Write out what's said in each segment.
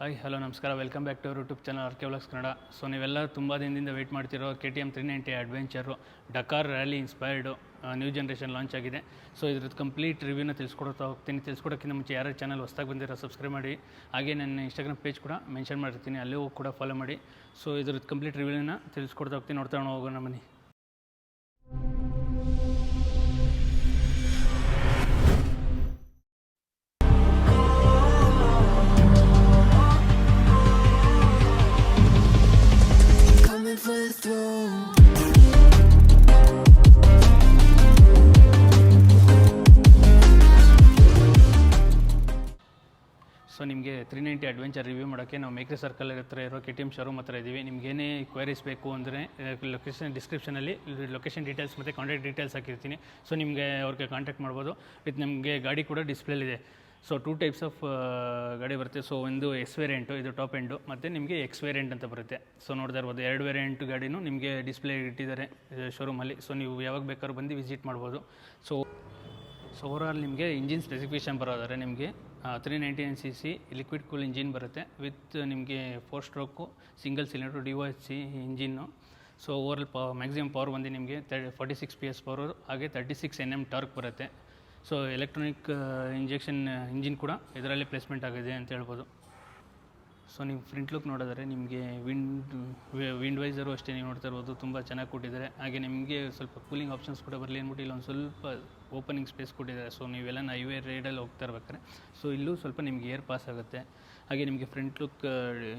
Hi, hello, ನಮಸ್ಕಾರ. Welcome back to our YouTube channel R K vlogs Kannada so ನೀವೆಲ್ಲ ತುಂಬ ದಿನದಿಂದ wait ಮಾಡ್ತಿರೋ K T M three ninety adventure Dakar rally inspired new generation launch ಆಗಿದೆ. So ಇದ್ರದ್ದು complete ರಿವ್ಯೂನ ತಿಳಿಸ್ಕೊಡ್ತಾ ಹೋಗ್ತೀನಿ. ತಿಳಿಸ್ಕೊಡೋಕ್ಕಿಂತ ಮುಂಚೆ ಯಾರು ಚಾನಲ್ ಹೊಸ್ದಾಗಿ ಬಂದಿರೋ ಸಬ್ಸ್ಕ್ರೈಬ್ ಮಾಡಿ. ಹಾಗೆ ನನ್ನ ಇನ್ಸ್ಟಾಗ್ರಾಮ್ ಪೇಜ್ ಕೂಡ ಮೆನ್ಷನ್ ಮಾಡಿರ್ತೀನಿ. ಅಲ್ಲಿಯೂ ಕೂಡ ಫಾಲೋ ಮಾಡಿ. ಸೊ ಇದ್ರದ್ದು ಕಂಪ್ಲೀಟ್ ರಿವ್ಯೂನ ತಿಳಿಸ್ಕೊಡ್ತಾ ಹೋಗ್ತೀನಿ. ನೋಡ್ತಾ ಹೋಗೋಣ, ಬನ್ನಿ. ಮಾಡೋಕ್ಕೆ ನಾವು ಮೇಕ್ರಿ ಸರ್ಕಲ್ ಹತ್ರ ಇರೋ ಕೆ ಟಿ ಎಂ ಶೋರೂಮ್ ಹತ್ರ ಇದ್ದೀವಿ. ನಿಮ್ಗೇನೇ ಕ್ವೈರೀಸ್ ಬೇಕು ಅಂದರೆ ಲೊಕೇಶನ್ ಡಿಸ್ಕ್ರಿಪ್ಷನಲ್ಲಿ ಲೊಕೇಶನ್ ಡೀಟೇಲ್ಸ್ ಮತ್ತು ಕಾಂಟ್ಯಾಕ್ಟ್ ಡೀಟೇಲ್ಸ್ ಹಾಕಿರ್ತೀನಿ. ಸೊ ನಿಮಗೆ ಅವ್ರಿಗೆ ಕಾಂಟ್ಯಾಕ್ಟ್ ಮಾಡ್ಬೋದು. ವಿತ್ ನಿಮಗೆ ಗಾಡಿ ಕೂಡ ಡಿಸ್ಪ್ಲೇಲಿದೆ ಸೊ ಟೂ ಟೈಪ್ಸ್ ಆಫ್ ಗಾಡಿ ಬರುತ್ತೆ. ಸೊ ಒಂದು ಎಸ್ ವೇರಿಯಂಟು ಇದು ಟಾಪ್ ಎಂಡು ಮತ್ತು ನಿಮಗೆ ಎಕ್ಸ್ ವೇರಿಯಂಟ್ ಅಂತ ಬರುತ್ತೆ. ಸೊ ನೋಡ್ತಾ ಇರ್ಬೋದು. ಎರಡು ವೇರಿಯಂಟ್ ಗಾಡಿನೂ ನಿಮಗೆ ಡಿಸ್ಪ್ಲೇ ಇಟ್ಟಿದ್ದಾರೆ ಶೋರೂಮಲ್ಲಿ ಸೊ ನೀವು ಯಾವಾಗ ಬೇಕಾದ್ರೂ ಬಂದು ವಿಸಿಟ್ ಮಾಡ್ಬೋದು. ಸೊ ಸೊ ಓವರಾಲ್ ನಿಮಗೆ ಇಂಜಿನ್ ಸ್ಪೆಸಿಫಿಕೇಷನ್ ಬರೋದಾದ್ರೆ ನಿಮಗೆ three ninety nine C C liquid cool engine ಬರುತ್ತೆ ವಿತ್ ನಿಮಗೆ four stroke single cylinder D H C engine so overall ಪ ಮ್ಯಾಕ್ಸಿಮಮ್ ಪವರ್ ಬಂದು ನಿಮಗೆ ತ forty six P S power ಹಾಗೆ thirty six N M torque ಬರುತ್ತೆ. So electronic injection engine ಕೂಡ ಇದರಲ್ಲಿ ಪ್ಲೇಸ್ಮೆಂಟ್ ಆಗಿದೆ ಅಂತ ಹೇಳ್ಬೋದು. ಸೊ ನೀವು ಫ್ರಂಟ್ ಲುಕ್ ನೋಡಿದ್ರೆ ನಿಮಗೆ ವಿಂಡ್ ವಿಂಡ್ ವೈಸರು ಅಷ್ಟೇ ನೀವು ನೋಡ್ತಾ ಇರ್ಬೋದು. ತುಂಬ ಚೆನ್ನಾಗಿ ಕೊಟ್ಟಿದ್ದಾರೆ. ಹಾಗೆ ನಿಮಗೆ ಸ್ವಲ್ಪ ಕೂಲಿಂಗ್ ಆಪ್ಷನ್ಸ್ ಕೂಡ ಬರಲಿ ಅಂದ್ಬಿಟ್ಟು ಇಲ್ಲೊಂದು ಸ್ವಲ್ಪ ಓಪನಿಂಗ್ ಸ್ಪೇಸ್ ಕೊಟ್ಟಿದ್ದಾರೆ. ಸೊ ನೀವೆಲ್ಲ ಹೈವೇ ರೈಡಲ್ಲಿ ಹೋಗ್ತಾ ಇರ್ಬೇಕಾದ್ರೆ. ಸೊ ಇಲ್ಲೂ ಸ್ವಲ್ಪ ನಿಮಗೆ ಏರ್ ಪಾಸ್ ಆಗುತ್ತೆ. ಹಾಗೆ ನಿಮಗೆ ಫ್ರಂಟ್ ಲುಕ್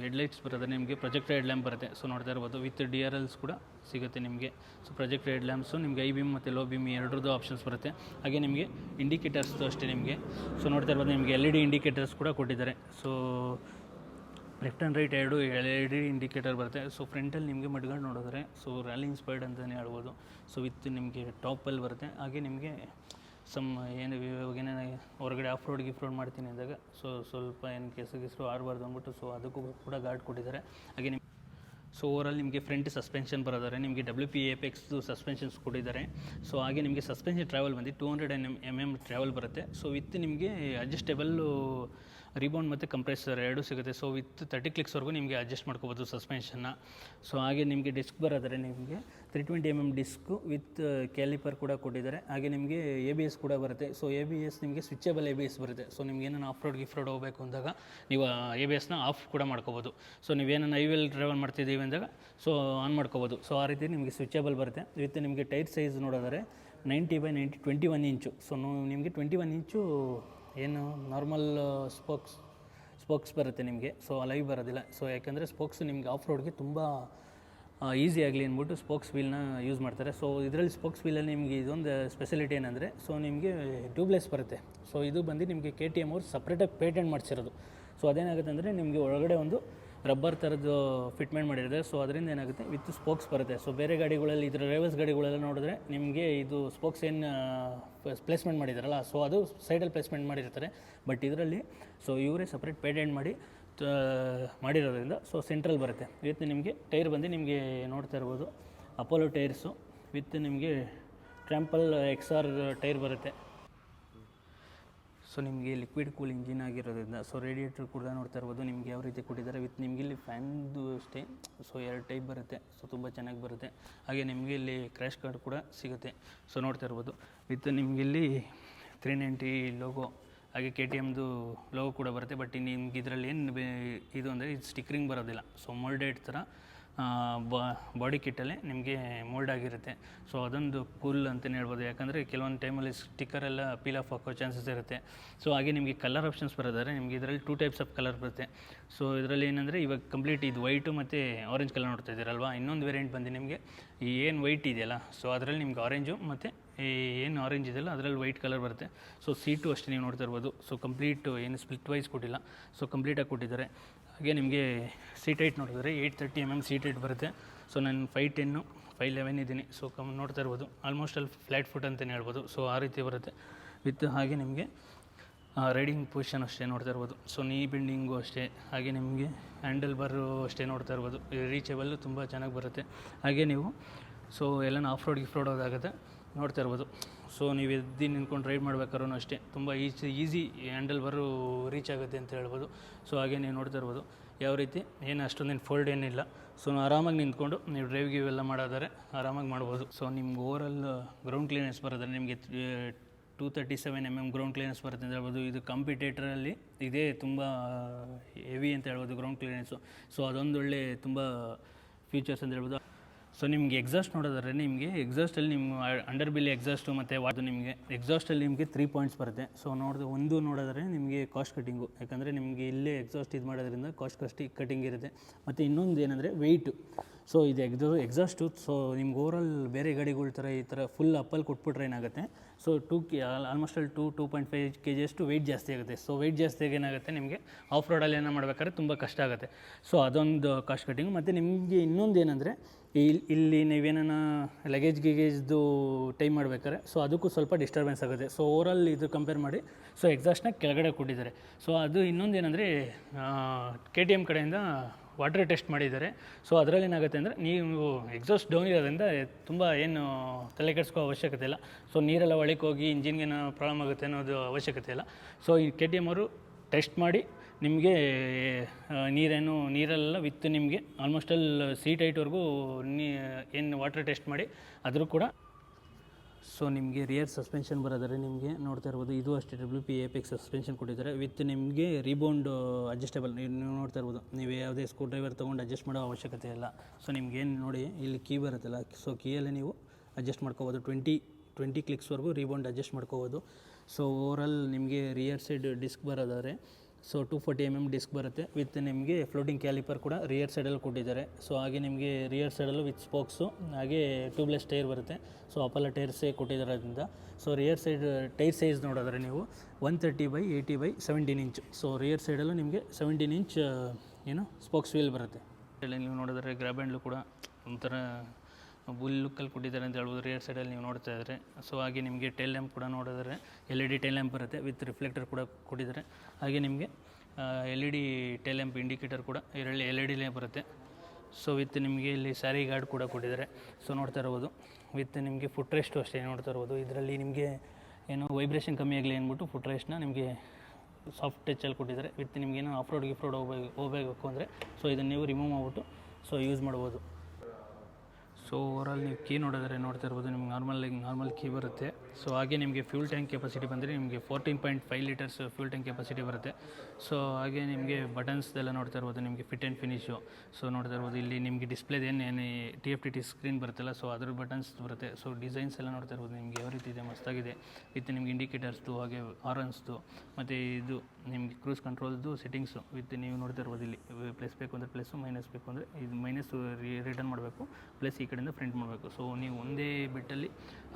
ಹೆಡ್ಲೈಟ್ಸ್ ಬರೋದ್ರೆ ನಿಮಗೆ ಪ್ರೊಜೆಕ್ಟ್ ಹೆಡ್ ಲ್ಯಾಂಪ್ ಬರುತ್ತೆ. ಸೊ ನೋಡ್ತಾ ಇರ್ಬೋದು. ವಿತ್ ಡಿ ಆರ್ ಎಲ್ಸ್ ಕೂಡ ಸಿಗುತ್ತೆ ನಿಮಗೆ. ಸೊ ಪ್ರೊಜೆಕ್ಟ್ ಹೆಡ್ ಲ್ಯಾಂಪ್ಸು ನಿಮಗೆ ಐ ಬಿಮ್ ಮತ್ತು ಲೋ ಬಿಮ್ ಎರಡರದ್ದು ಆಪ್ಷನ್ಸ್ ಬರುತ್ತೆ. ಹಾಗೆ ನಿಮಗೆ ಇಂಡಿಕೇಟರ್ಸ್ದು ಅಷ್ಟೇ ನಿಮಗೆ. ಸೊ ನೋಡ್ತಾ ಇರ್ಬೋದು, ನಿಮಗೆ ಎಲ್ ಇ ಡಿ ಇಂಡಿಕೇಟರ್ಸ್ ಕೂಡ ಕೊಟ್ಟಿದ್ದಾರೆ. ಸೊ ಲೆಫ್ಟ್ ಆ್ಯಂಡ್ ರೈಟ್ ಎರಡು ಎಲ್ ಇ ಡಿ ಇಂಡಿಕೇಟರ್ ಬರುತ್ತೆ. ಸೊ ಫ್ರಂಟಲ್ಲಿ ನಿಮಗೆ ಮಡ್ಗಾಡ್ ನೋಡಿದ್ರೆ, ಸೊ ರ್ಯಾಲಿ ಇನ್ಸ್ಪೈರ್ಡ್ ಅಂತಲೇ ಹೇಳ್ಬೋದು. ಸೊ ವಿತ್ ನಿಮಗೆ ಟಾಪಲ್ಲಿ ಬರುತ್ತೆ. ಹಾಗೆ ನಿಮಗೆ ಸಮ್ ಏನು ಇವಾಗ ಏನೇನು ಹೊರಗಡೆ ಆಫ್ ರೋಡ್ ಗಿಫ್ಟ್ ರೋಡ್ ಮಾಡ್ತೀನಿ ಅಂದಾಗ, ಸೊ ಸ್ವಲ್ಪ ಏನು ಕೆಸರು ಗಿಸರು ಆರಬಾರ್ದು ಅಂದ್ಬಿಟ್ಟು, ಸೊ ಅದಕ್ಕೂ ಕೂಡ ಗಾರ್ಡ್ ಕೊಟ್ಟಿದ್ದಾರೆ. ಹಾಗೆ ನಿಮ್ಗೆ ಸೊ ಓವರಾಲ್ ನಿಮಗೆ ಫ್ರಂಟ್ ಸಸ್ಪೆನ್ಷನ್ ಬರೋದಾರೆ ನಿಮಗೆ ಡಬ್ಲ್ಯೂ ಪಿ ಎಪೆಕ್ಸ್ದು ಸಸ್ಪೆನ್ಷನ್ಸ್ ಕೊಟ್ಟಿದ್ದಾರೆ. ಸೊ ಹಾಗೆ ನಿಮಗೆ ಸಸ್ಪೆನ್ಷನ್ ಟ್ರಾವೆಲ್ ಬಂದು two hundred M M M travel ಬರುತ್ತೆ. ಸೊ ವಿತ್ ನಿಮಗೆ ಅಡ್ಜಸ್ಟೇಬಲ್ಲು ರಿಬೌಂಡ್ ಮತ್ತು ಕಂಪ್ರೆಸರ್ ಎರಡೂ ಸಿಗುತ್ತೆ. ಸೊ ವಿತ್ ತರ್ಟಿ ಕ್ಲಿಕ್ಸ್ವರೆಗೂ ನಿಮಗೆ ಅಡ್ಜಸ್ಟ್ ಮಾಡ್ಕೋಬೋದು ಸಸ್ಪೆನ್ಷನ್ನ ಸೊ ಹಾಗೆ ನಿಮಗೆ ಡಿಸ್ಕ್ ಬರೋದ್ರೆ ನಿಮಗೆ three twenty M M disc with caliper ಕೂಡ ಕೊಟ್ಟಿದ್ದಾರೆ. ಹಾಗೆ ನಿಮಗೆ ಎ ಬಿ ಎಸ್ ಕೂಡ ಬರುತ್ತೆ. ಸೊ ಎ ಬಿ ಎಸ್ ನಿಮಗೆ ಸ್ವಿಚಬಲ್ ಎ ಬಿ ಎಸ್ ಬರುತ್ತೆ. ಸೊ ನಿಮ್ಗೆ ಏನಾನ ಆಫ್ ರೋಡ್ ಗಿಫ್ ರೋಡ್ ಹೋಗಬೇಕು ಅಂದಾಗ ನೀವು ಎ ಬಿ ಎಸ್ನ ಆಫ್ ಕೂಡ ಮಾಡ್ಕೋಬೋದು. ಸೊ ನೀವೇನನ್ನ ಐವೆಲ್ ಟ್ರಾವೆಲ್ ಮಾಡ್ತಿದ್ದೀವಿ ಅಂದಾಗ ಸೊ ಆನ್ ಮಾಡ್ಕೋಬೋದು. ಸೊ ಆ ರೀತಿ ನಿಮಗೆ ಸ್ವಿಚಬಲ್ ಬರುತ್ತೆ. ವಿತ್ ನಿಮಗೆ ಟೈರ್ ಸೈಜ್ ನೋಡಿದರೆ ninety by ninety twenty one inch so ನಿಮಗೆ ಟ್ವೆಂಟಿ ಒನ್ ಇಂಚು ಏನು ನಾರ್ಮಲ್ ಸ್ಪೋಕ್ಸ್ ಸ್ಪೋಕ್ಸ್ ಬರುತ್ತೆ ನಿಮಗೆ. ಸೊ ಲೈವ್ ಬರೋದಿಲ್ಲ. ಸೊ ಯಾಕೆಂದರೆ ಸ್ಪೋಕ್ಸ್ ನಿಮಗೆ ಆಫ್ ರೋಡ್ಗೆ ತುಂಬ ಈಸಿ ಆಗಲಿ ಅಂದ್ಬಿಟ್ಟು ಸ್ಪೋಕ್ಸ್ ವೀಲ್ನ ಯೂಸ್ ಮಾಡ್ತಾರೆ. ಸೊ ಇದರಲ್ಲಿ ಸ್ಪೋಕ್ಸ್ ವೀಲಲ್ಲಿ ನಿಮಗೆ ಇದೊಂದು ಸ್ಪೆಷಾಲಿಟಿ ಏನಂದರೆ ಸೊ ನಿಮಗೆ ಟ್ಯೂಬ್ಲೆಸ್ ಬರುತ್ತೆ. ಸೊ ಇದು ಬಂದು ನಿಮಗೆ ಕೆ ಟಿ ಎಂ ಅವ್ರು ಸಪ್ರೇಟಾಗಿ ಪೇಟೆಂಟ್ ಮಾಡಿಸಿರೋದು. ಸೊ ಅದೇನಾಗುತ್ತೆ ಅಂದರೆ ನಿಮಗೆ ಒಳಗಡೆ ಒಂದು ರಬ್ಬರ್ ಥರದ್ದು ಫಿಟ್ಮೆಂಟ್ ಮಾಡಿದ್ದಾರೆ ಸೊ ಅದರಿಂದ ಏನಾಗುತ್ತೆ? ವಿತ್ ಸ್ಪೋಕ್ಸ್ ಬರುತ್ತೆ. ಸೊ ಬೇರೆ ಗಾಡಿಗಳಲ್ಲಿ, ಇದರ ರೇವಲ್ಸ್ ಗಾಡಿಗಳೆಲ್ಲ ನೋಡಿದ್ರೆ ನಿಮಗೆ ಇದು ಸ್ಪೋಕ್ಸ್ ಏನು ಪ್ಲೇಸ್ಮೆಂಟ್ ಮಾಡಿದಾರಲ್ಲ ಸೊ ಅದು ಸೈಡಲ್ಲಿ ಪ್ಲೇಸ್ಮೆಂಟ್ ಮಾಡಿರ್ತಾರೆ. ಬಟ್ ಇದರಲ್ಲಿ ಸೊ ಇವರೇ ಸಪ್ರೇಟ್ ಪೇಟೆಂಟ್ ಮಾಡಿ ಮಾಡಿರೋದ್ರಿಂದ ಸೊ ಸೆಂಟ್ರಲ್ ಬರುತ್ತೆ. ವಿತ್ ನಿಮಗೆ ಟೈರ್ ಬಂದು ನಿಮಗೆ ನೋಡ್ತಾ ಇರ್ಬೋದು. Apollo tyres. ವಿತ್ ನಿಮಗೆ ಟ್ರ್ಯಾಂಪಲ್ ಎಕ್ಸ್ ಆರ್ ಟೈರ್ ಬರುತ್ತೆ. ಸೊ ನಿಮಗೆ ಲಿಕ್ವಿಡ್ ಕೂಲ್ ಇಂಜಿನ್ ಆಗಿರೋದ್ರಿಂದ ಸೊ ರೇಡಿಯೇಟರ್ ಕೂಡ ನೋಡ್ತಾ ಇರ್ಬೋದು, ನಿಮ್ಗೆ ಯಾವ ರೀತಿ ಕೊಟ್ಟಿದ್ದಾರೆ ವಿತ್ ನಿಮಗೆ ಇಲ್ಲಿ ಫ್ಯಾನ್ದು ಅಷ್ಟೇ ಸೊ ಎರಡು ಟೈಪ್ ಬರುತ್ತೆ ಸೊ ತುಂಬ ಚೆನ್ನಾಗಿ ಬರುತ್ತೆ. ಹಾಗೆ ನಿಮಗೆ ಇಲ್ಲಿ ಕ್ರ್ಯಾಶ್ ಕಾರ್ಡ್ ಕೂಡ ಸಿಗುತ್ತೆ. ಸೊ ನೋಡ್ತಾ ಇರ್ಬೋದು. ವಿತ್ ನಿಮ್ಗೆ ಇಲ್ಲಿ ತ್ರೀ ನೈಂಟಿ ಲೋಗೋ ಹಾಗೆ ಕೆ ಟಿ ಎಮ್ದು ಲೋಗೋ ಕೂಡ ಬರುತ್ತೆ ಬಟ್ ನಿಮ್ಗೆ ಇದರಲ್ಲಿ ಏನು ಇದು ಅಂದರೆ, ಇದು ಸ್ಟಿಕ್ರಿಂಗ್ ಬರೋದಿಲ್ಲ. ಸೊ ಮೋಲ್ಡೆಡ್ ಥರ ಬಾಡಿ ಕಿಟ್ಟಲ್ಲಿ ನಿಮಗೆ ಮೋಲ್ಡ್ ಆಗಿರುತ್ತೆ. ಸೊ ಅದೊಂದು ಕೂಲ್ ಅಂತಲೇ ಹೇಳ್ಬೋದು. ಯಾಕಂದರೆ ಕೆಲವೊಂದು ಟೈಮಲ್ಲಿ ಸ್ಟಿಕ್ಕರ್ ಎಲ್ಲ ಪೀಲ್ ಆಫ್ ಹಾಕೋ ಚಾನ್ಸಸ್ ಇರುತ್ತೆ. ಸೊ ಹಾಗೆ ನಿಮಗೆ ಕಲರ್ ಆಪ್ಷನ್ಸ್ ಬರೋದಾದ್ರೆ ನಿಮಗೆ ಇದರಲ್ಲಿ ಟೂ ಟೈಪ್ಸ್ ಆಫ್ ಕಲರ್ ಬರುತ್ತೆ. ಸೊ ಇದರಲ್ಲಿ ಏನಂದರೆ ಇವಾಗ ಕಂಪ್ಲೀಟ್ ಇದು ವೈಟು ಮತ್ತು ಆರೆಂಜ್ ಕಲರ್ ನೋಡ್ತಾ ಇದ್ದೀರಲ್ವಾ? ಇನ್ನೊಂದು ವೇರಿಯಂಟ್ ಬಂದು ನಿಮಗೆ ಈ ಏನು ವೈಟ್ ಇದೆಯಲ್ಲ ಸೊ ಅದರಲ್ಲಿ ನಿಮ್ಗೆ ಆರೆಂಜು ಮತ್ತು ಏನು ಆರೆಂಜ್ ಇದೆಯಲ್ಲ, ಅದರಲ್ಲಿ ವೈಟ್ ಕಲರ್ ಬರುತ್ತೆ. ಸೊ ಸೀಟು ಅಷ್ಟೇ ನೀವು ನೋಡ್ತಾ ಇರ್ಬೋದು. ಸೊ ಕಂಪ್ಲೀಟ್ ಏನು ಸ್ಪ್ಲಿಟ್ ವೈಸ್ ಕೊಟ್ಟಿಲ್ಲ. ಸೊ ಕಂಪ್ಲೀಟಾಗಿ ಕೊಟ್ಟಿದ್ದಾರೆ. ಹಾಗೆ ನಿಮಗೆ ಸೀಟ್ ಹೈಟ್ ನೋಡಿದ್ರೆ eight thirty M M seat height ಬರುತ್ತೆ. ಸೊ ನಾನು ಫೈ ಟೆನ್ನು ಫೈ ಲೆವೆನ್ ಇದ್ದೀನಿ. ಸೊ ಕಮ್ ನೋಡ್ತಾ ಇರ್ಬೋದು. ಆಲ್ಮೋಸ್ಟ್ ಅಲ್ಲಿ ಫ್ಲ್ಯಾಟ್ ಫುಟ್ ಅಂತಲೇ ಹೇಳ್ಬೋದು. ಸೊ ಆ ರೀತಿ ಬರುತ್ತೆ. ವಿತ್ ಹಾಗೆ ನಿಮಗೆ ರೈಡಿಂಗ್ ಪೊಸಿಷನ್ ಅಷ್ಟೇ ನೋಡ್ತಾ ಇರ್ಬೋದು. ಸೊ ನೀ ಬಿಲ್ಡಿಂಗು ಅಷ್ಟೇ. ಹಾಗೆ ನಿಮಗೆ ಹ್ಯಾಂಡಲ್ ಬರು ಅಷ್ಟೇ ನೋಡ್ತಾ ಇರ್ಬೋದು. ರೀಚೇಬಲ್ಲು ತುಂಬ ಚೆನ್ನಾಗಿ ಬರುತ್ತೆ. ಹಾಗೆ ನೀವು ಸೊ ಎಲ್ಲ ಆಫ್ ರೋಡ್ ಗಿಫ್ ರೋಡ್ ಹೋದಾಗುತ್ತೆ ನೋಡ್ತಾ ಇರ್ಬೋದು. ಸೊ ನೀವು ಎದ್ದು ನಿಂತ್ಕೊಂಡು ರೈಡ್ ಮಾಡ್ಬೇಕಾದ್ರೂ ಅಷ್ಟೇ. ತುಂಬ ಈಸಿ ಈಸಿ ಹ್ಯಾಂಡಲ್ ಬರು ರೀಚ್ ಆಗುತ್ತೆ ಅಂತ ಹೇಳ್ಬೋದು. ಸೊ ಹಾಗೆ ನೀವು ನೋಡ್ತಾ ಇರ್ಬೋದು. ಯಾವ ರೀತಿ? ಏನು ಅಷ್ಟೊಂದೇನು ಫೋಲ್ಡ್ ಏನಿಲ್ಲ. ಸೊ ಆರಾಮಾಗಿ ನಿಂತ್ಕೊಂಡು ನೀವು ಡ್ರೈವ್ ಗೀವ್ ಎಲ್ಲ ಮಾಡೋದಾದ್ರೆ ಆರಾಮಾಗಿ ಮಾಡ್ಬೋದು. ಸೊ ನಿಮ್ಗೆ ಓವರಲ್ ಗ್ರೌಂಡ್ ಕ್ಲೀನೆನ್ಸ್ ಬರೋದ್ರೆ ನಿಮಗೆ two thirty seven M M ground clearance ಬರುತ್ತೆ ಅಂತ ಹೇಳ್ಬೋದು. ಇದು ಕಾಂಪಿಟೇಟರಲ್ಲಿ ಇದೇ ತುಂಬ ಹೆವಿ ಅಂತ ಹೇಳ್ಬೋದು ಗ್ರೌಂಡ್ ಕ್ಲೀನೆನ್ಸು ಸೊ ಅದೊಂದು ಒಳ್ಳೆ ತುಂಬ ಫ್ಯೂಚರ್ಸ್ ಅಂತ ಹೇಳ್ಬೋದು. ಸೊ ನಿಮಗೆ ಎಕ್ಸಾಸ್ಟ್ ನೋಡೋದಾದ್ರೆ ನಿಮಗೆ ಎಕ್ಸಾಸ್ಟಲ್ಲಿ ನಿಮ್ಮ ಅಂಡರ್ ಬಿಲ್ ಎಕ್ಸಾಸ್ಟು ಮತ್ತು ವಾದು ನಿಮಗೆ ಎಕ್ಸಾಸ್ಟಲ್ಲಿ ನಿಮಗೆ ತ್ರೀ ಪಾಯಿಂಟ್ಸ್ ಬರುತ್ತೆ. ಸೊ ನೋಡಿದ್ರೆ ಒಂದು ನೋಡೋದ್ರೆ ನಿಮಗೆ ಕಾಸ್ಟ್ ಕಟ್ಟಿಂಗು ಯಾಕಂದರೆ ನಿಮಗೆ ಇಲ್ಲೇ ಎಕ್ಸಾಸ್ಟ್ ಇದು ಮಾಡೋದ್ರಿಂದ ಕಾಸ್ಟ್ ಕಸ್ಟಿ ಕಟ್ಟಿಂಗ್ ಇರುತ್ತೆ. ಮತ್ತು ಇನ್ನೊಂದು ಏನಂದರೆ ವೆಯ್ಟು ಸೊ ಇದು ಎಕ್ಸೋ ಎಕ್ಸಾಸ್ಟು ಸೊ ನಿಮ್ಗೆ ಓವರಲ್ ಬೇರೆ ಗಾಡಿಗಳ ಥರ ಈ ಥರ ಫುಲ್ ಅಪ್ಪಲ್ಲಿ ಕೊಟ್ಬಿಟ್ರೆ ಏನಾಗುತ್ತೆ? ಸೊ ಟೂ ಕೆ ಆಲ್ಮೋಸ್ಟ್ ಅಲ್ಲಿ two two point five K ಜಿಯಷ್ಟು ವೆಯ್ಟ್ ಜಾಸ್ತಿ ಆಗುತ್ತೆ. ಸೊ ವೆಯ್ಟ್ ಜಾಸ್ತಿ ಆಗಿ ಏನಾಗುತ್ತೆ ನಿಮಗೆ? ಆಫ್ ರೋಡಲ್ಲಿ ಏನೋ ಮಾಡ್ಬೇಕಾದ್ರೆ ತುಂಬ ಕಷ್ಟ ಆಗುತ್ತೆ. ಸೊ ಅದೊಂದು ಕಾಸ್ಟ್ ಕಟ್ಟಿಂಗ್ ಮತ್ತು ನಿಮಗೆ ಇನ್ನೊಂದು ಏನಂದರೆ ಇಲ್ಲಿ ಇಲ್ಲಿ ನೀವೇನ ಲಗೇಜ್ ಗಿಗೇಜ್ದು ಟೈಮ್ ಮಾಡ್ಬೇಕಾದ್ರೆ ಸೊ ಅದಕ್ಕೂ ಸ್ವಲ್ಪ ಡಿಸ್ಟರ್ಬೆನ್ಸ್ ಆಗುತ್ತೆ. ಸೊ ಓವರಲ್ ಇದು ಕಂಪೇರ್ ಮಾಡಿ ಸೊ ಎಕ್ಸಾಸ್ಟ್ನ ಕೆಳಗಡೆ ಕೊಟ್ಟಿದ್ದಾರೆ. ಸೊ ಅದು ಇನ್ನೊಂದು ಏನಂದರೆ ಕೆ ಟಿ ಎಂ ಕಡೆಯಿಂದ ವಾಟರ್ ಟೆಸ್ಟ್ ಮಾಡಿದ್ದಾರೆ. ಸೊ ಅದರಲ್ಲಿ ಏನಾಗುತ್ತೆ ಅಂದರೆ, ನೀವು ಎಕ್ಸಾಸ್ಟ್ ಡೌನ್ ಇರೋದ್ರಿಂದ ತುಂಬ ಏನು ತಲೆ ಕೆಡಿಸ್ಕೋ ಅವಶ್ಯಕತೆ ಇಲ್ಲ. ಸೊ ನೀರೆಲ್ಲ ಒಳಗೆ ಹೋಗಿ ಇಂಜಿನ್ಗೇನೋ ಪ್ರಾಬ್ಲಮ್ ಆಗುತ್ತೆ ಅನ್ನೋದು ಅವಶ್ಯಕತೆ ಇಲ್ಲ. ಸೊ ಈ ಕೆ ಟಿ ಎಂ ಅವರು ಟೆಸ್ಟ್ ಮಾಡಿ ನಿಮಗೆ ನೀರೇನು, ನೀರೆಲ್ಲ ವಿತ್ ನಿಮಗೆ ಆಲ್ಮೋಸ್ಟ್ ಅಲ್ಲಿ ಸೀಟ್ ಐಟ್ವರೆಗೂ ನೀ, ಏನು ವಾಟರ್ ಟೆಸ್ಟ್ ಮಾಡಿ, ಆದರೂ ಕೂಡ ಸೊ ನಿಮಗೆ ರಿಯರ್ ಸಸ್ಪೆನ್ಷನ್ ಬರೋದಾದ್ರೆ ನಿಮಗೆ ನೋಡ್ತಾ ಇರ್ಬೋದು, ಇದು ಅಷ್ಟೇ ಡಬ್ಲ್ಯೂ ಪಿ ಎಪಿಕ್ ಸಸ್ಪೆನ್ಷನ್ ಕೊಟ್ಟಿದ್ದಾರೆ. ವಿತ್ ನಿಮಗೆ ರೀಬೌಂಡ್ ಅಡ್ಜಸ್ಟೇಬಲ್ ನೀವು ನೋಡ್ತಾ ಇರ್ಬೋದು. ನೀವು ಯಾವುದೇ ಸ್ಕ್ರೂ ಡ್ರೈವರ್ ತೊಗೊಂಡು ಅಡ್ಜಸ್ಟ್ ಮಾಡೋ ಅವಶ್ಯಕತೆ ಇಲ್ಲ. ಸೊ ನಿಮ್ಗೇನು ನೋಡಿ, ಇಲ್ಲಿ ಕೀ ಬರುತ್ತಲ್ಲ ಸೊ ಕೀಯಲ್ಲೇ ನೀವು ಅಡ್ಜಸ್ಟ್ ಮಾಡ್ಕೋಬೋದು. ಟ್ವೆಂಟಿ ಟ್ವೆಂಟಿ ಕ್ಲಿಕ್ಸ್ವರೆಗೂ ರೀಬೌಂಡ್ ಅಡ್ಜಸ್ಟ್ ಮಾಡ್ಕೋಬೋದು. ಸೊ ಓವರಾಲ್ ನಿಮಗೆ ರಿಯರ್ ಸೈಡ್ ಡಿಸ್ಕ್ ಬರೋದಾದ್ರೆ so two forty M M disc ಬರುತ್ತೆ ವಿತ್ ನಿಮಗೆ ಫ್ಲೋಟಿಂಗ್ ಕ್ಯಾಲಿಪರ್ ಕೂಡ ರಿಯರ್ ಸೈಡಲ್ಲಿ ಕೊಟ್ಟಿದ್ದಾರೆ. ಸೊ ಹಾಗೆ ನಿಮಗೆ ರಿಯರ್ ಸೈಡಲ್ಲೂ ವಿತ್ ಸ್ಪೋಕ್ಸು ಹಾಗೆ ಟ್ಯೂಬ್ಲೆಸ್ ಟೈರ್ ಬರುತ್ತೆ. ಸೊ ಅಪಲ್ಲ ಟೈರ್ಸೇ ಕೊಟ್ಟಿದ್ದಾರೆ ಅದರಿಂದ so rear side tyre size ನೋಡಿದ್ರೆ ನೀವು one thirty by eighty by seventeen inch so rear ಸೈಡಲ್ಲೂ ನಿಮಗೆ ಸೆವೆಂಟೀನ್ ಇಂಚ್ ಏನು ಸ್ಪೋಕ್ಸ್ ವೀಲ್ ಬರುತ್ತೆ. ನೀವು ನೋಡಿದ್ರೆ ಗ್ರಾಬ್ಯಾಂಡ್ಲು ಕೂಡ ಒಂಥರ ಬುಲ್ ಲುಕ್ಕಲ್ಲಿ ಕೊಟ್ಟಿದ್ದಾರೆ ಅಂತ ಹೇಳ್ಬೋದು. ರಿಯರ್ ಸೈಡಲ್ಲಿ ನೀವು ನೋಡ್ತಾ ಇದ್ದಾರೆ ಸೊ ಹಾಗೆ ನಿಮಗೆ ಟೈಲ್ ಲ್ಯಾಂಪ್ ಕೂಡ ನೋಡಿದ್ರೆ L E D tail lamp ಬರುತ್ತೆ ವಿತ್ ರಿಫ್ಲೆಕ್ಟರ್ ಕೂಡ ಕೊಟ್ಟಿದ್ದಾರೆ. ಹಾಗೆ ನಿಮಗೆ L E D tail lamp indicator ಕೂಡ, ಇದರಲ್ಲಿ ಎಲ್ ಇ ಡಿ ಲ್ಯಾಂಪ್ ಬರುತ್ತೆ. ಸೊ ವಿತ್ ನಿಮಗೆ ಇಲ್ಲಿ ಸ್ಯಾರಿ ಗಾರ್ಡ್ ಕೂಡ ಕೊಟ್ಟಿದ್ದಾರೆ. ಸೊ ನೋಡ್ತಾ ಇರ್ಬೋದು. ವಿತ್ ನಿಮಗೆ ಫುಟ್ ರೆಸ್ಟು ಅಷ್ಟೇ ನೋಡ್ತಾ ಇರ್ಬೋದು. ಇದರಲ್ಲಿ ನಿಮಗೆ ಏನು ವೈಬ್ರೇಷನ್ ಕಮ್ಮಿ ಆಗಲಿ ಅಂದ್ಬಿಟ್ಟು ಫುಟ್ ರೆಸ್ಟ್ನ ನಿಮಗೆ ಸಾಫ್ಟ್ ಟಚಲ್ಲಿ ಕೊಟ್ಟಿದ್ದಾರೆ. ವಿತ್ ನಿಮಗೇನು ಆಫ್ ರೋಡ್ ಗಿಫ್ ರೋಡ್ ಹೋಗ್ಬೇಕು, ಹೋಗಬೇಕು ಅಂದರೆ ಸೊ ಇದನ್ನು ನೀವು ರಿಮೂವ್ ಮಾಡಿಬಿಟ್ಟು ಸೊ ಯೂಸ್ ಮಾಡ್ಬೋದು. ಸೊ ಓವರಾಲ್ ನೀವು ಕೀ ನೋಡಿದ್ರೆ ನೋಡ್ತಾ ಇರ್ಬೋದು. ನಿಮ್ಗೆ ನಾರ್ಮಲ್ ನಾರ್ಮಲ್ ಕೀ ಬರುತ್ತೆ. ಸೊ ಹಾಗೆ ನಿಮಗೆ ಫ್ಯೂಲ್ ಟ್ಯಾಂಕ್ ಕೆಪಾಸಿಟಿ ಬಂದರೆ ನಿಮಗೆ fourteen point five litres fuel tank capacity ಬರುತ್ತೆ. ಸೊ ಹಾಗೆ ನಿಮಗೆ ಬಟನ್ಸ್ದೆಲ್ಲ ನೋಡ್ತಾ ಇರ್ಬೋದು, ನಿಮಗೆ ಫಿಟ್ ಆ್ಯಂಡ್ ಫಿನಿಶು ಸೊ ನೋಡ್ತಾ ಇರ್ಬೋದು, ಇಲ್ಲಿ ನಿಮಗೆ ಡಿಸ್ಪ್ಲೇದು ಏನು ಏನು T F T T screen ಬರುತ್ತಲ್ಲ ಸೊ ಅದ್ರ ಬಟನ್ಸ್ ಬರುತ್ತೆ. ಸೊ ಡಿಸೈನ್ಸ್ ಎಲ್ಲ ನೋಡ್ತಾ ಇರ್ಬೋದು, ನಿಮಗೆ ಯಾವ ರೀತಿ ಇದೆ, ಮಸ್ತಾಗಿದೆ. ವಿತ್ ನಿಮ್ಗೆ ಇಂಡಿಕೇಟರ್ಸ್ದು ಹಾಗೆ ಆರನ್ಸ್ದು ಮತ್ತು ಇದು ನಿಮಗೆ ಕ್ರೂಸ್ ಕಂಟ್ರೋಲ್ದು ಸೆಟ್ಟಿಂಗ್ಸು ವಿತ್ ನೀವು ನೋಡ್ತಾ ಇರ್ಬೋದು ಇಲ್ಲಿ ಪ್ಲಸ್ ಬೇಕು ಅಂದರೆ ಪ್ಲಸ್ಸು ಮೈನಸ್ ಬೇಕು ಅಂದರೆ ಇದು ಮೈನಸ್ ರಿಟರ್ನ್ ಮಾಡಬೇಕು ಪ್ಲಸ್ ಈ ಕಡೆಯಿಂದ ಪ್ರಿಂಟ್ ಮಾಡಬೇಕು. ಸೊ ನೀವು ಒಂದೇ ಬಿಟ್ಟಲ್ಲಿ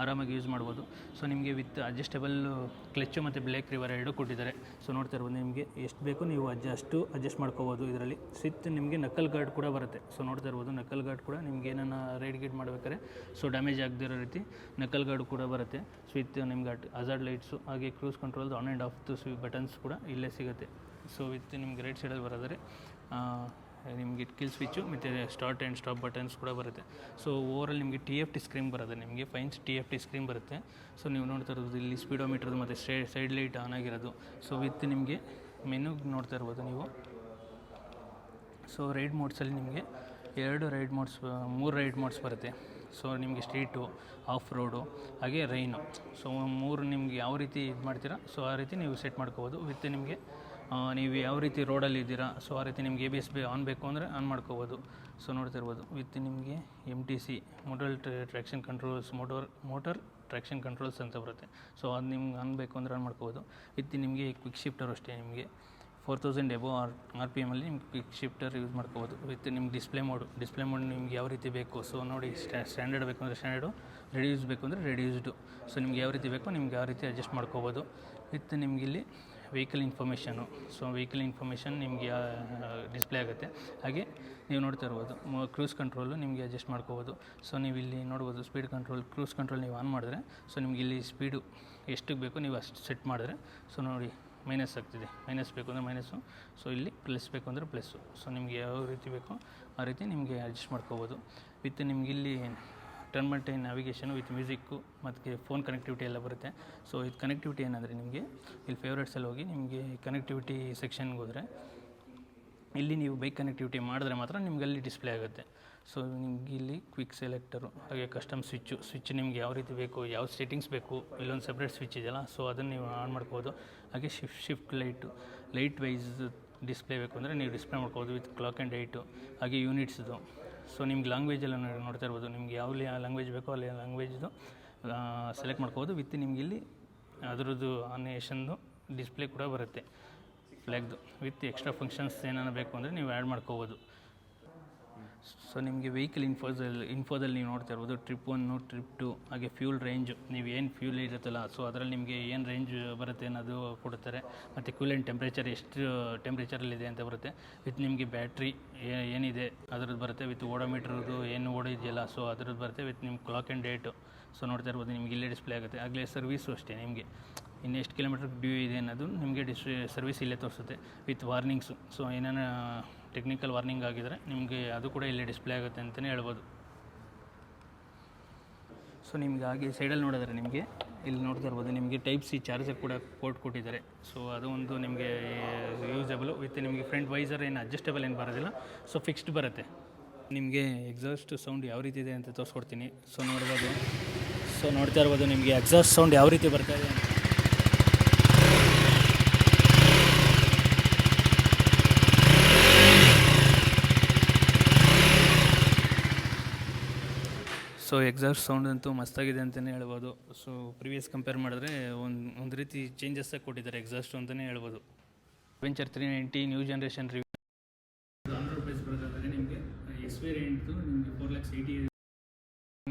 ಆರಾಮಾಗಿ ಯೂಸ್ ಮಾಡ್ಬೋದು. ಸೊ ನಿಮಗೆ ವಿತ್ ಅಡ್ಜಸ್ಟೇಬಲ್ ಕ್ಲಚ್ಚು ಮತ್ತು ಬ್ಲೇಕ್ ರಿವರ್ ಎರಡು ಕೊಟ್ಟಿದ್ದಾರೆ. ಸೊ ನೋಡ್ತಾ ಇರ್ಬೋದು ನಿಮಗೆ ಎಷ್ಟು ಬೇಕು ನೀವು ಅಡ್ಜ ಅಷ್ಟು ಅಡ್ಜಸ್ಟ್ ಮಾಡ್ಕೋಬೋದು ಇದರಲ್ಲಿ. ಸಿತ್ ನಿಮಗೆ ನಕಲ್ ಗಾರ್ಡ್ ಕೂಡ ಬರುತ್ತೆ. ಸೊ ನೋಡ್ತಾ ಇರ್ಬೋದು ನಕಲ್ ಗಾರ್ಡ್ ಕೂಡ ನಿಮ್ಗೆ ಏನನ್ನ ರೈಡ್ ಗೀಡ್ ಮಾಡ್ಬೇಕಾದ್ರೆ, ಸೊ ಡ್ಯಾಮೇಜ್ ಆಗದಿರೋ ರೀತಿ ನಕಲ್ ಗಾರ್ಡ್ ಕೂಡ ಬರುತ್ತೆ. ಸೊ ವಿತ್ ನಿಮ್ಗೆ ಅಜಾರ್ಡ್ ಲೈಟ್ಸು ಹಾಗೆ ಕ್ರೂಸ್ ಕಂಟ್ರೋಲ್ದು ಆನ್ ಆ್ಯಂಡ್ ಆಫ್ದು ಸ್ವಿ ಬಟನ್ಸ್ ಕೂಡ ಇಲ್ಲೇ ಸಿಗುತ್ತೆ. ಸೊ ವಿತ್ ನಿಮ್ಗೆ ರೈಟ್ ಸೈಡಲ್ಲಿ ಬರೋದ್ರೆ ನಿಮಗೆ ಕಿಲ್ ಸ್ವಿಚ್ಚು ಮತ್ತು ಸ್ಟಾರ್ಟ್ ಆ್ಯಂಡ್ ಸ್ಟಾಪ್ ಬಟನ್ಸ್ ಕೂಡ ಬರುತ್ತೆ. ಸೊ ಓವರಲ್ಲಿ ನಿಮಗೆ ಟಿ ಎಫ್ ಟಿ ಸ್ಕ್ರೀನ್ ಬರುತ್ತೆ, ನಿಮಗೆ ಫೈನ್ಸ್ ಟಿ ಎಫ್ ಟಿ ಸ್ಕ್ರೀನ್ ಬರುತ್ತೆ. ಸೊ ನೀವು ನೋಡ್ತಾ ಇರೋದು ಇಲ್ಲಿ ಸ್ಪೀಡೋಮೀಟ್ರದ್ದು ಮತ್ತು ಸ್ಟೇ ಸೈಡ್ ಲೈಟ್ ಆನ್ ಆಗಿರೋದು. ಸೊ ವಿತ್ ನಿಮಗೆ ಮೆನು ನೋಡ್ತಾ ಇರ್ಬೋದು ನೀವು. ಸೊ ರೈಡ್ ಮೋಡ್ಸಲ್ಲಿ ನಿಮಗೆ ಎರಡು ರೈಡ್ ಮೋಡ್ಸ್ ಮೂರು ರೈಡ್ ಮೋಡ್ಸ್ ಬರುತ್ತೆ. ಸೊ ನಿಮಗೆ ಸ್ಟ್ರೀಟು ಆಫ್ ರೋಡು ಹಾಗೆ ರೈನು ಸೊ ಮೂರು ನಿಮಗೆ ಯಾವ ರೀತಿ ಇದು ಮಾಡ್ತೀರಾ ಸೊ ಆ ರೀತಿ ನೀವು ಸೆಟ್ ಮಾಡ್ಕೋಬೋದು. ವಿತ್ ನಿಮಗೆ ನೀವು ಯಾವ ರೀತಿ ರೋಡಲ್ಲಿ ಇದ್ದೀರಾ? ಸೊ ಆ ರೀತಿ ನಿಮ್ಗೆ A B S B on ಬೇಕು ಅಂದರೆ ಆನ್ ಮಾಡ್ಕೋಬೋದು. ಸೊ ನೋಡ್ತಿರ್ಬೋದು. ವಿತ್ ನಿಮಗೆ M T C motor traction controls motor motor traction controls ಅಂತ ಬರುತ್ತೆ. ಸೊ ಅದು ನಿಮ್ಗೆ ಆನ್ ಬೇಕು ಅಂದರೆ ಆನ್ ಮಾಡ್ಕೋಬೋದು. ವಿತ್ ನಿಮಗೆ ಕ್ವಿಕ್ ಶಿಫ್ಟರ್ ಅಷ್ಟೇ ನಿಮಗೆ. Four thousand above R R P ಎಮಲ್ಲಿ ನಿಮ್ಗೆ ಕ್ವಿಕ್ ಶಿಫ್ಟರ್ ಯೂಸ್ ಮಾಡ್ಕೋಬೋದು. ವಿತ್ ನಿಮ್ಗೆ ಡಿಸ್ಪ್ಲೇ ಮೋಡ್ ಡಿಸ್ಪ್ಲೇ ಮೋಡ್ ನಿಮ್ಗೆ ಯಾವ ರೀತಿ ಬೇಕು? ಸೊ ನೋಡಿ ಸ್ಟ್ಯಾಂಡರ್ಡ್ ಬೇಕು ಅಂದರೆ ಸ್ಟ್ಯಾಂಡರ್ಡು ರೆಡ್ಯೂಸ್ ಬೇಕು ಅಂದರೆ ರೆಡ್ಯೂಸ್ಡು ಸೊ ನಿಮ್ಗೆ ಯಾವ ರೀತಿ ಬೇಕೋ ನಿಮ್ಗೆ ಯಾವ ರೀತಿ ಅಡ್ಜಸ್ಟ್ ಮಾಡ್ಕೋಬೋದು. ವಿತ್ ನಿಮ್ಗೆ ಇಲ್ಲಿ vehicle information so vehicle information ನಿಮಗೆ ಡಿಸ್ಪ್ಲೇ ಆಗುತ್ತೆ. ಹಾಗೆ ನೀವು ನೋಡ್ತಾ ಇರ್ಬೋದು ಕ್ರೂಸ್ ಕಂಟ್ರೋಲು ನಿಮಗೆ ಅಡ್ಜಸ್ಟ್ ಮಾಡ್ಕೋಬೋದು. ಸೊ ನೀವು ಇಲ್ಲಿ ನೋಡ್ಬೋದು ಸ್ಪೀಡ್ ಕಂಟ್ರೋಲ್ ಕ್ರೂಸ್ ಕಂಟ್ರೋಲ್ ನೀವು ಆನ್ ಮಾಡಿದ್ರೆ ಸೊ ನಿಮಗೆ ಇಲ್ಲಿ ಸ್ಪೀಡು ಎಷ್ಟಕ್ಕೆ ಬೇಕು ನೀವು ಅಷ್ಟು ಸೆಟ್ ಮಾಡಿದ್ರೆ ಸೊ ನೋಡಿ ಮೈನಸ್ ಆಗ್ತಿದೆ. ಮೈನಸ್ ಬೇಕು ಅಂದರೆ ಮೈನಸ್ಸು ಸೊ ಇಲ್ಲಿ ಪ್ಲಸ್ ಬೇಕು ಅಂದರೆ ಪ್ಲಸ್ಸು ಸೊ ನಿಮಗೆ ಯಾವ ರೀತಿ ಬೇಕೋ ಆ ರೀತಿ ನಿಮಗೆ ಅಡ್ಜಸ್ಟ್ ಮಾಡ್ಕೋಬೋದು. With ನಿಮಗಿಲ್ಲಿ turn multi navigation with music ಮತ್ತು ಫೋನ್ ಕನೆಕ್ಟಿವಿಟಿ ಎಲ್ಲ ಬರುತ್ತೆ. ಸೊ ಇದು ಕನೆಕ್ಟಿವಿಟಿ ಏನಂದರೆ ನಿಮಗೆ ಇಲ್ಲಿ ಫೇವ್ರೇಟ್ಸಲ್ಲಿ ಹೋಗಿ ನಿಮಗೆ ಕನೆಕ್ಟಿವಿಟಿ ಸೆಕ್ಷನ್ಗೆ ಹೋದರೆ ಇಲ್ಲಿ ನೀವು ಬೈಕ್ ಕನೆಕ್ಟಿವಿಟಿ ಮಾಡಿದ್ರೆ ಮಾತ್ರ ನಿಮ್ಗೆ ಅಲ್ಲಿ ಡಿಸ್ಪ್ಲೇ ಆಗುತ್ತೆ. ಸೊ ನಿಮ್ಗೆ ಇಲ್ಲಿ ಕ್ವಿಕ್ ಸೆಲೆಕ್ಟರು ಹಾಗೆ ಕಸ್ಟಮ್ ಸ್ವಿಚ್ಚು ಸ್ವಿಚ್ ನಿಮ್ಗೆ ಯಾವ ರೀತಿ ಬೇಕು, ಯಾವ ಸೆಟ್ಟಿಂಗ್ಸ್ ಬೇಕು, ಇಲ್ಲೊಂದು ಸಪ್ರೇಟ್ ಸ್ವಿಚ್ ಇದೆಯಲ್ಲ ಸೊ ಅದನ್ನು ನೀವು ಆನ್ ಮಾಡ್ಬೋದು ಹಾಗೆ shift shift light light wise display ಬೇಕು ಅಂದರೆ ನೀವು ಡಿಸ್ಪ್ಲೇ ಮಾಡ್ಕೋಬೋದು ವಿತ್ ಕ್ಲಾಕ್ ಆ್ಯಂಡ್ ಡೈಟು ಹಾಗೆ ಯೂನಿಟ್ಸ್ದು ಸೊ ನಿಮ್ಗೆ ಲ್ಯಾಂಗ್ವೇಜೆಲ್ಲ ನೋಡ್ತಾ ಇರ್ಬೋದು. ನಿಮ್ಗೆ ಯಾವ ಲ್ಯಾಂಗ್ವೇಜ್ ಬೇಕೋ ಅಲ್ಲಿ ಲ್ಯಾಂಗ್ವೇಜ್ದು ಸೆಲೆಕ್ಟ್ ಮಾಡ್ಕೋಬೋದು. ವಿತ್ ನಿಮ್ಗೆ ಇಲ್ಲಿ ಅದರದ್ದು ಆ ನೇಷನ್ದು ಡಿಸ್ಪ್ಲೇ ಕೂಡ ಬರುತ್ತೆ. ಫ್ಲ್ಯಾಗ್ದು ವಿತ್ ಎಕ್ಸ್ಟ್ರಾ ಫಂಕ್ಷನ್ಸ್ ಏನಾರ ಬೇಕು ಅಂದರೆ ನೀವು ಆ್ಯಡ್ ಮಾಡ್ಕೋಬೋದು. ಸೊ ನಿಮಗೆ ವೆಹಿಕಲ್ ಇನ್ಫೋದಲ್ಲಿ ಇನ್ಫೋದಲ್ಲಿ ನೀವು ನೋಡ್ತಾ ಇರ್ಬೋದು ಟ್ರಿಪ್ ಒನ್ನು ಟ್ರಿಪ್ ಟು ಹಾಗೆ ಫ್ಯೂಲ್ ರೇಂಜು ನೀವು ಏನು ಫ್ಯೂಲ್ ಇರುತ್ತಲ್ಲ ಸೊ ಅದರಲ್ಲಿ ನಿಮಗೆ ಏನು ರೇಂಜ್ ಬರುತ್ತೆ ಅನ್ನೋದು ಕೊಡ್ತಾರೆ ಮತ್ತು ಕೂಲೆಂಟ್ ಟೆಂಪ್ರೇಚರ್ ಎಷ್ಟು ಟೆಂಪ್ರೇಚರಲ್ಲಿದೆ ಅಂತ ಬರುತ್ತೆ. ವಿತ್ ನಿಮಗೆ ಬ್ಯಾಟ್ರಿ ಏನಿದೆ, ಅದ್ರದ್ದು ಬರುತ್ತೆ. ವಿತ್ ಓಡೋಮೀಟ್ರದ್ದು ಏನು ಓಡಿದೆಯಲ್ಲ ಸೊ ಅದ್ರದ್ದು ಬರುತ್ತೆ. ವಿತ್ ನಿಮ್ಮ ಕ್ಲಾಕ್ ಆ್ಯಂಡ್ ಡೇಟು ಸೊ ನೋಡ್ತಾ ಇರ್ಬೋದು, ನಿಮ್ಗೆ ಇಲ್ಲೇ ಡಿಸ್ಪ್ಲೇ ಆಗುತ್ತೆ. ಆಗಲೇ ಸರ್ವೀಸು ಅಷ್ಟೇ ನಿಮಗೆ. ಇನ್ನೆಷ್ಟು ಕಿಲೋಮೀಟ್ರ್ ಡ್ಯೂ ಇದೆ ಅನ್ನೋದು ನಿಮಗೆ ಡಿಸ್ ಸರ್ವಿಸ್ ಇಲ್ಲೇ ತೋರಿಸುತ್ತೆ. ವಿತ್ ವಾರ್ನಿಂಗ್ಸು ಸೊ ಏನಾನ ಟೆಕ್ನಿಕಲ್ ವಾರ್ನಿಂಗ್ ಆಗಿದರೆ ನಿಮಗೆ ಅದು ಕೂಡ ಇಲ್ಲಿ ಡಿಸ್ಪ್ಲೇ ಆಗುತ್ತೆ ಅಂತಲೇ ಹೇಳ್ಬೋದು. ಸೊ ನಿಮ್ಗೆ ಹಾಗೆ ಸೈಡಲ್ಲಿ ನೋಡಿದರೆ ನಿಮಗೆ, ಇಲ್ಲಿ ನೋಡ್ತಾ ಇರ್ಬೋದು, ನಿಮಗೆ ಟೈಪ್ ಸಿ ಚಾರ್ಜರ್ ಕೂಡ ಪೋರ್ಟ್ ಕೊಟ್ಟಿದ್ದಾರೆ. ಸೊ ಅದು ಒಂದು ನಿಮಗೆ ಯೂಸಬಲ್ ವಿತ್ ನಿಮಗೆ ಫ್ರಂಟ್ ವೈಸರ್ ಏನು ಅಡ್ಜಸ್ಟೇಬಲ್ ಏನು ಬರೋದಿಲ್ಲ. ಸೊ ಫಿಕ್ಸ್ಡ್ ಬರುತ್ತೆ. ನಿಮಗೆ ಎಕ್ಸಾಸ್ಟ್ ಸೌಂಡ್ ಯಾವ ರೀತಿ ಇದೆ ಅಂತ ತೋರಿಸ್ಕೊಡ್ತೀನಿ. ಸೊ ನೋಡ್ಬೋದು. ಸೊ ನೋಡ್ತಾ ಇರ್ಬೋದು ನಿಮಗೆ ಎಕ್ಸಾಸ್ಟ್ ಸೌಂಡ್ ಯಾವ ರೀತಿ ಬರ್ತಾ ಇದೆ ಅಂತ. ಸೊ ಎಕ್ಸಾಸ್ಟ್ ಸೌಂಡ್ ಅಂತೂ ಮಸ್ತಾಗಿದೆ ಅಂತಲೇ ಹೇಳ್ಬೋದು. ಸೊ ಪ್ರಿವಿಯಸ್ ಕಂಪೇರ್ ಮಾಡಿದ್ರೆ ಒಂದು ಒಂದು ರೀತಿ ಚೇಂಜಸ್ಸೇ ಕೊಟ್ಟಿದ್ದಾರೆ ಎಕ್ಸಾಸ್ಟು ಅಂತಲೇ ಹೇಳ್ಬೋದು. Venture three ninety new generation review hundred rupees ಬರೋದಾದರೆ ನಿಮಗೆ ಎಕ್ಸ್ ವೇರಿಯಂಟ್ದು ನಿಮಗೆ ಫೋರ್ ಲ್ಯಾಕ್ಸ್ ಏಯ್ಟಿ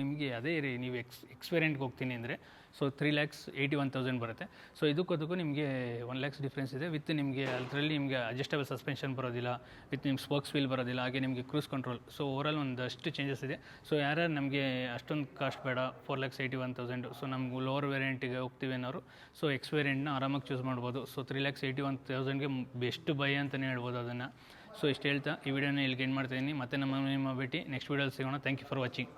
ನಿಮಗೆ ಅದೇ ರೀ, ನೀವು ಎಕ್ಸ್ ಎಕ್ಸ್ ವೇರಿಯಂಟ್ಗೆ ಹೋಗ್ತೀನಿ ಅಂದರೆ so three lakhs eighty one thousand ಬರುತ್ತೆ. ಸೊ ಇದಕ್ಕೋದಕ್ಕೂ ನಿಮಗೆ ಒನ್ ಲ್ಯಾಕ್ಸ್ ಡಿಫ್ರೆನ್ಸ್ ಇದೆ. ವಿತ್ ನಿಮಗೆ ಅದರಲ್ಲಿ ನಿಮಗೆ ಅಡ್ಜಸ್ಟಬಲ್ ಸಸ್ಪೆನ್ಷನ್ ಬರೋದಿಲ್ಲ ವಿತ್ ನಿಮ್ಮ ಸ್ಪೋಕ್ಸ್ ವೀಲ್ ಬರೋದಿಲ್ಲ, ಹಾಗೆ ನಿಮಗೆ ಕ್ರೂಸ್ ಕಂಟ್ರೋಲ್ ಸೊ ಓವರಾಲ್ ಒಂದಷ್ಟು ಚೇಂಜಸ್ ಇದೆ. ಸೊ ಯಾರ್ಯಾರು ನಮಗೆ ಅಷ್ಟೊಂದು ಕಾಸ್ಟ್ ಬೇಡ four lakhs eighty one thousand so ನಮ್ಗೆ ಲೋವರ್ ವೇರಿಯಂಟಿಗೆ ಹೋಗ್ತೀವಿ ಅನ್ನೋರು ಸೊ ಎಕ್ಸ್ ವೇರಿಯಂಟ್ನ ಆರಾಮಾಗಿ ಚೂಸ್ ಮಾಡ್ಬೋದು. So three lakhs eighty one ತೌಸಂಡ್ಗೆ best buy ಅಂತಲೇ ಹೇಳ್ಬೋದು ಅದನ್ನು. ಸೊ ಇಷ್ಟು ಹೇಳ್ತಾ, ಈ ವಿಡಿಯೋನ ಇಲ್ಲಿಗೆ ಎಂಡ್ ಮಾಡ್ತಾಯಿದ್ದೀನಿ ಮತ್ತೆ ನಮ್ಮ ನಿಮ್ಮ ಭೇಟಿ. ನೆಕ್ಸ್ಟ್ ವೀಡಿಯೋಲಿ ಸಿಗೋಣ. Thank you for watching